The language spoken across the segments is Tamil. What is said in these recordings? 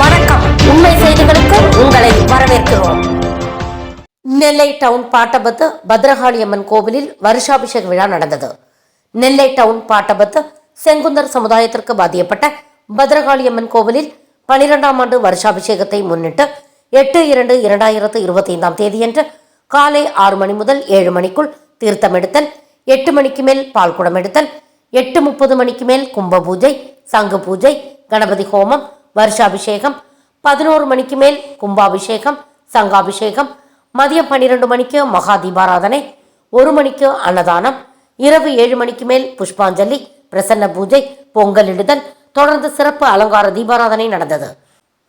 வணக்கம். உண்மை செய்திகளுக்கு உங்களை வரவேற்கிறோம். நெல்லை டவுன் பாட்டபத்து பத்ரகாளியம்மன் கோவிலில் வருஷாபிஷேக விழா நடந்தது. நெல்லை டவுன் பாட்டபத்து செங்குந்தர் சமுதாயத்திற்கு பாதியப்பட்ட பத்ரகாளியம்மன் கோவிலில் பனிரெண்டாம் ஆண்டு வருஷாபிஷேகத்தை முன்னிட்டு எட்டு இரண்டு இரண்டாயிரத்து இருபத்தி ஐந்தாம் தேதியன்று காலை ஆறு மணி முதல் ஏழு மணிக்குள் தீர்த்தம் எடுத்தல் எட்டு மணிக்கு மேல் பால்குடம் எடுத்தல் எட்டு முப்பது மணிக்கு மேல் கும்ப பூஜை சங்கு பூஜை கணபதி ஹோமம் வருஷாபிஷேகம் பதினோரு மணிக்கு மேல் கும்பாபிஷேகம் சங்காபிஷேகம் மதியம் பன்னிரண்டு மணிக்கு மகா தீபாராதனை ஒரு மணிக்கு அன்னதானம் இரவு ஏழு மணிக்கு மேல் புஷ்பாஞ்சலி பிரசன்ன பூஜை பொங்கலிடுதல் தொடர்ந்து சிறப்பு அலங்கார தீபாராதனை நடந்தது.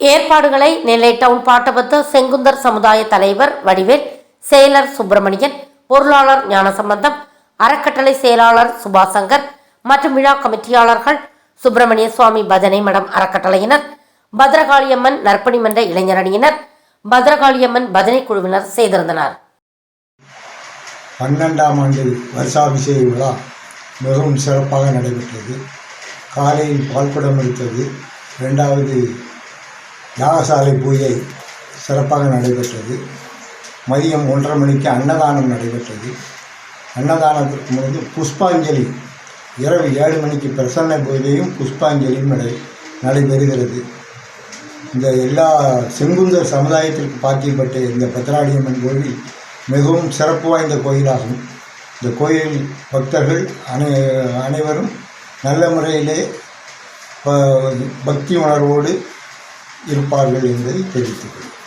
ஏற்பாடுகளை நெல்லை டவுன் பாட்டபத்து செங்குந்தர் சமுதாய தலைவர் வடிவேல் செயலர் சுப்பிரமணியன் பொருளாளர் ஞானசம்பந்தம் அறக்கட்டளை செயலாளர் சுபாசங்கர் மற்றும் விழா கமிட்டியாளர்கள் சுப்பிரமணிய சுவாமி பஜனை மடம் அறக்கட்டளையினர் பத்ரகாளியம்மன் நற்பணி மன்ற இளைஞரணியினர் பத்ரகாளியம்மன் பஜனை குழுவினர் செய்திருந்தனர். பன்னெண்டாம் ஆண்டு வருஷாபிஷேக விழா மிகவும் சிறப்பாக நடைபெற்றது. காலையில் பால்குடம் எடுத்தது ரெண்டாவது யாகசாலை பூஜை சிறப்பாக நடைபெற்றது. மதியம் ஒன்றரை மணிக்கு அன்னதானம் நடைபெற்றது. அன்னதானத்திற்கு முன்பு புஷ்பாஞ்சலி இரவு ஏழு மணிக்கு பிரசன்ன பூஜையும் புஷ்பாஞ்சலியும் நடை நடைபெறுகிறது. இந்த எல்லா செங்குந்தர் சமுதாயத்திற்கு பாக்கியப்பட்ட இந்த பத்ராடியம்மன் கோவில் மிகவும் சிறப்பு வாய்ந்த கோயிலாகும். இந்த கோயில் பக்தர்கள் அனை அனைவரும் நல்ல முறையிலே ப- பக்தி உணர்வோடு இருப்பார்கள் என்பதை தெரிவித்துக் கொள்கிறேன்.